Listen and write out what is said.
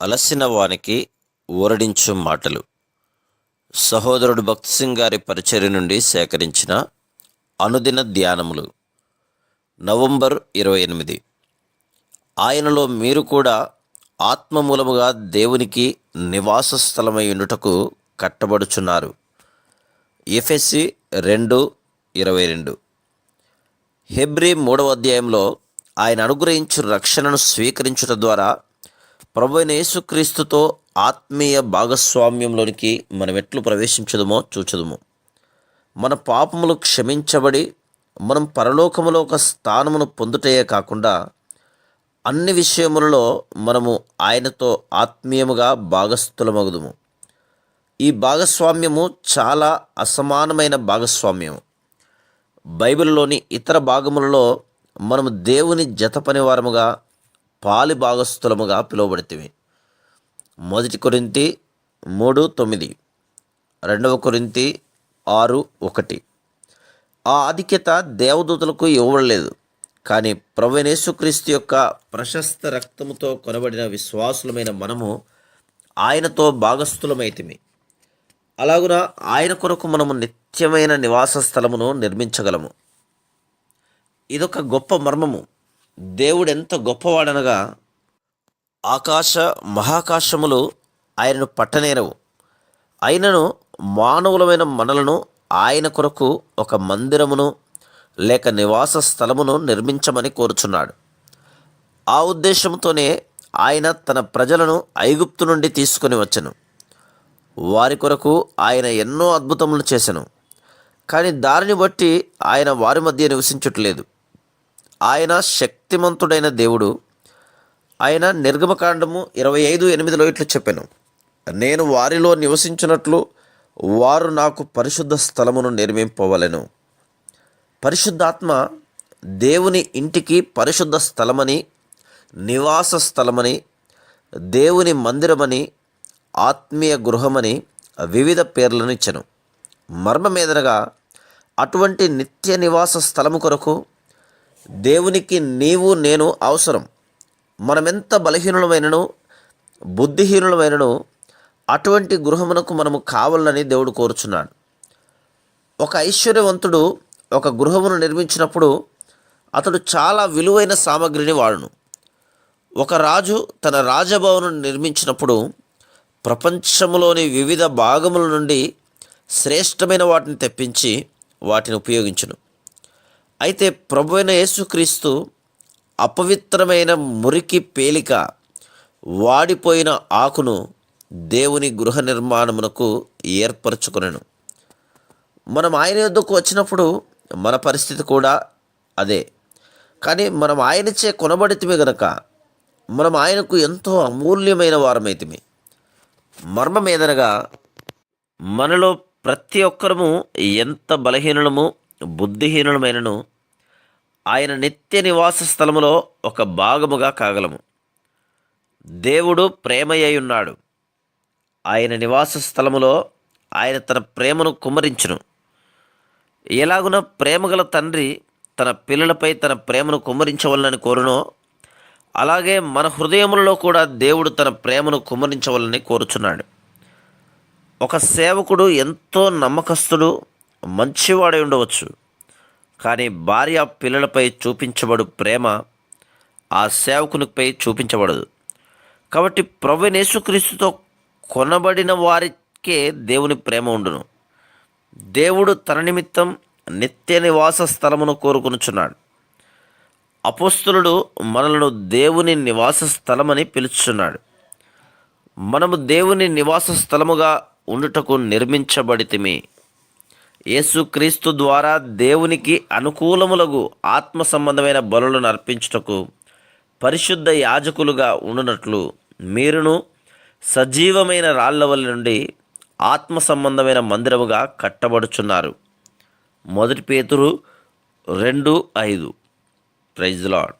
అలసిన వానికి ఊరడించు మాటలు. సహోదరుడు భక్త్ సింగ్ గారి పరిచర్య నుండి సేకరించిన అనుదిన ధ్యానములు. నవంబర్ ఇరవై ఎనిమిది. ఆయనలో మీరు కూడా ఆత్మ మూలముగా దేవునికి నివాస స్థలమై ఉండుటకు కట్టబడుచున్నారు. ఎఫ్ఎస్సి రెండు ఇరవై రెండు. హెబ్రి మూడవ అధ్యాయంలో ఆయన అనుగ్రహించు రక్షణను స్వీకరించుట ద్వారా ప్రభుత్వ యేసుక్రీస్తుతో ఆత్మీయ భాగస్వామ్యంలోనికి మనం ఎట్లు ప్రవేశించదుమో చూచదుము. మన పాపములు క్షమించబడి మనం పరలోకములో ఒక స్థానమును పొందుటయే కాకుండా అన్ని విషయములలో మనము ఆయనతో ఆత్మీయముగా భాగస్థులమగుదుము. ఈ భాగస్వామ్యము చాలా అసమానమైన భాగస్వామ్యం బైబిల్లోని ఇతర భాగములలో మనము దేవుని జత పనివారముగా పాలి భాగస్థులముగా పిలువబడితివి. మొదటి కొరింతి మూడు తొమ్మిది. రెండవ కొరింతి ఆరు ఒకటి. ఆ ఆధిక్యత దేవదూతలకు ఇవ్వలేదు కానీ ప్రవణేశుక్రీస్తు యొక్క ప్రశస్త రక్తముతో కొనబడిన విశ్వాసులమైన మనము ఆయనతో భాగస్థులమైతిమి. అలాగున ఆయన కొరకు మనము నిత్యమైన నివాస స్థలమును నిర్మించగలము. ఇదొక గొప్ప మర్మము. దేవుడు ఎంత గొప్పవాడనగా ఆకాశ మహాకాశములు ఆయనను పట్టనేరవు. అయినను మానవులమైన మనలను ఆయన కొరకు ఒక మందిరమును లేక నివాస స్థలమును నిర్మించమని కోరుచున్నాడు. ఆ ఉద్దేశంతోనే ఆయన తన ప్రజలను ఐగుప్తు నుండి తీసుకొని వచ్చను. వారి కొరకు ఆయన ఎన్నో అద్భుతములు చేసెను. కానీ దానిని బట్టి ఆయన వారి మధ్య నివసించుటలేదు. ఆయన శక్తిమంతుడైన దేవుడు. ఆయన నిర్గమకాండము ఇరవై ఐదు ఎనిమిదిలో ఇట్లు చెప్పాను. నేను వారిలో నివసించినట్లు వారు నాకు పరిశుద్ధ స్థలమును నిర్మింపవలను. పరిశుద్ధాత్మ దేవుని ఇంటికి పరిశుద్ధ స్థలమని నివాస స్థలమని దేవుని మందిరమని ఆత్మీయ గృహమని వివిధ పేర్లను ఇచ్చను. మర్మమేదనగా అటువంటి నిత్య నివాస స్థలము కొరకు దేవునికి నీవు నేను అవసరం. మనమెంత బలహీనులమైనను బుద్ధిహీనులమైనను అటువంటి గృహమునకు మనము కావాలని దేవుడు కోరుచున్నాడు. ఒక ఐశ్వర్యవంతుడు ఒక గృహమును నిర్మించినప్పుడు అతడు చాలా విలువైన సామగ్రిని వాడును. ఒక రాజు తన రాజభవనం నిర్మించినప్పుడు ప్రపంచంలోని వివిధ భాగముల నుండి శ్రేష్టమైన వాటిని తెప్పించి వాటిని ఉపయోగించును. అయితే ప్రభు అయిన యేసుక్రీస్తు అపవిత్రమైన మురికి పేలిక వాడిపోయిన ఆకును దేవుని గృహ నిర్మాణమునకు ఏర్పరచుకునను. మనం ఆయన యొద్దకు వచ్చినప్పుడు మన పరిస్థితి కూడా అదే. కానీ మనం ఆయనచే కొనబడితమే గనక మనం ఆయనకు ఎంతో అమూల్యమైన వారమైతిమి. మర్మమేదనగా మనలో ప్రతి ఒక్కరము ఎంత బలహీనము బుద్ధిహీనులమైనను ఆయన నిత్య నివాస స్థలములో ఒక భాగముగా కాగలము. దేవుడు ప్రేమయ్య ఉన్నాడు. ఆయన నివాస స్థలములో ఆయన తన ప్రేమను కుమ్మరించును. ఎలాగున ప్రేమగల తండ్రి తన పిల్లలపై తన ప్రేమను కుమ్మరించవలనని కోరునో అలాగే మన హృదయములలో కూడా దేవుడు తన ప్రేమను కుమ్మరించవలని కోరుచున్నాడు. ఒక సేవకుడు ఎంతో నమ్మకస్తుడు మంచివాడై ఉండవచ్చు. కానీ భార్య పిల్లలపై చూపించబడు ప్రేమ ఆ సేవకునిపై చూపించబడదు. కాబట్టి ప్రభు యేసుక్రీస్తుతో కొనబడిన వారికే దేవుని ప్రేమ ఉండును. దేవుడు తన నిమిత్తం నిత్య నివాస స్థలమును కోరుకునుచున్నాడు. అపోస్తులుడు మనలను దేవుని నివాస స్థలమని పిలుచున్నాడు మనము దేవుని నివాస స్థలముగా ఉండుటకు నిర్మించబడితిమి. యేసుక్రీస్తు ద్వారా దేవునికి అనుకూలములగు ఆత్మ సంబంధమైన బలులను అర్పించుటకు పరిశుద్ధ యాజకులుగా ఉండునట్లు మీరును సజీవమైన రాళ్ళ వల్ల నుండి ఆత్మ సంబంధమైన మందిరముగా కట్టబడుచున్నారు. మొదటి పేతురు రెండు ఐదు. Praise lord